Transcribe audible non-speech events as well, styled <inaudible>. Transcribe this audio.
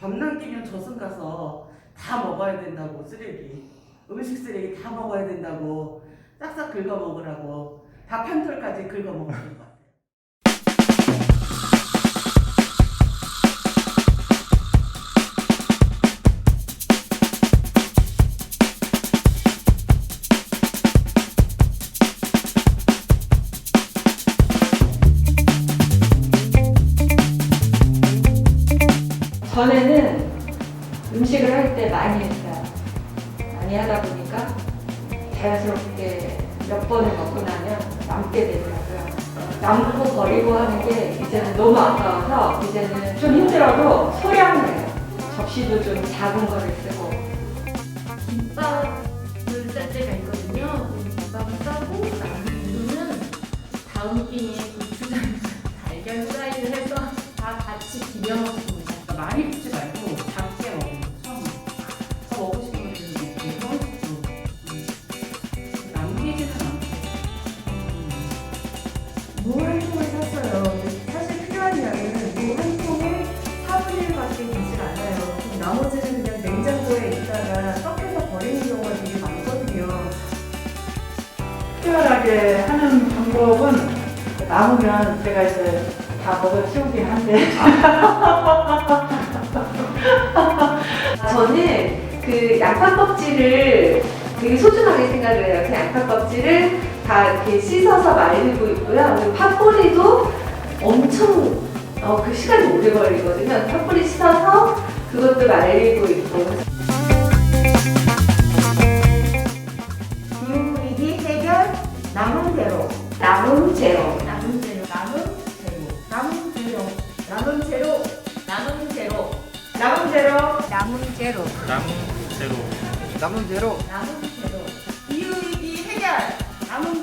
밥 남기면 저승 가서 다 먹어야 된다고 쓰레기. 음식 쓰레기 다 먹어야 된다고 싹싹 긁어 먹으라고. 밥 한 톨까지 긁어 것 전에는 음식을 할 때 많이 했어요. 많이 하다 보니까 자연스럽게 몇 번을 먹고 나면 남게 되더라고요. 남고 버리고 하는 게 이제는 너무 아까워서 이제는 좀 힘들어도 소량을 해요. 접시도 좀 작은 거를 쓰고 김밥을 쌀 때가 있거든요. 그 김밥을 싸고 재료는 다음 끼니에 고추장, 달걀 프라이를 해서 다 같이 비벼. 그러니까 많이 붓지 말고 작게 먹는 거 처음에 더 먹고 싶은 거 드는 게 그런 식으로 음. 남기지는 않고 음. 무한 통을 샀어요. 근데 사실 필요한 양은 무한 통에 4분의 1밖에 되질 않아요. 그럼 나머지는 그냥 냉장고에 있다가 섞여서 버리는 경우가 되게 많거든요. 특별하게 하는 방법은 남으면 제가 이제 다 먹어 치우긴 한데 <laughs> 저는 그 양파 껍질을 되게 소중하게 생각을 해요. 그 양파 껍질을 다 이렇게 씻어서 말리고 있고요. 그리고 팥뿌리도 엄청 어, 그 시간이 오래 걸리거든요. 팥뿌리 씻어서 그것도 말리고 있고. 기후위기 해결 남은 대로 남은 재료. 남은 재료 남은 재료, 남은 재료 남은 재료 남은 재료. 기후위기 해결. 남은